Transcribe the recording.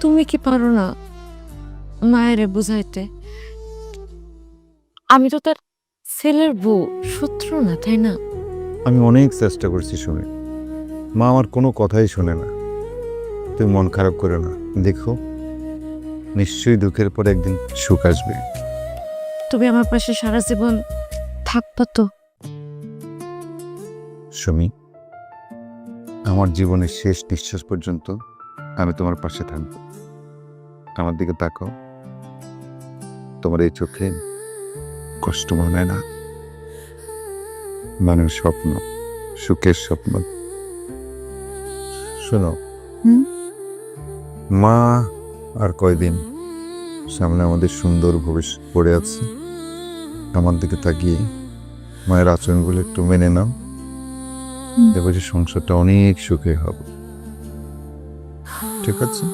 তুমি কি পারো না মায়েরে বুঝাইতে? আমি তো তার ছেলের বউ শত্রু না তাই না? আমি অনেক চেষ্টা করছি শুনে। মা আমার কোনো কথাই শোনে না। তুমি মন খারাপ করে না। দেখো নিশ্চয়ই দুঃখের পর একদিন সুখ আসবে। তুমি আমার পাশে সারা জীবন থাকবা তো? সুমি আমার জীবনের শেষ নিঃশ্বাস পর্যন্ত আমি তোমার পাশে থাকব। আমার দিকে তাকাও। তোমার এই চোখে কষ্ট মনে হয় না। মানে স্বপ্ন সুখের স্বপ্ন। শোনো। মা আর কয়দিন সামনে আমাদের সুন্দর ভবিষ্যৎ পড়ে আছে। আমার দিকে তাকিয়ে মায়ের আচরণগুলো একটু মেনে নাও। যে সংসারটা অনেক সুখে হবে। ঠিক আছে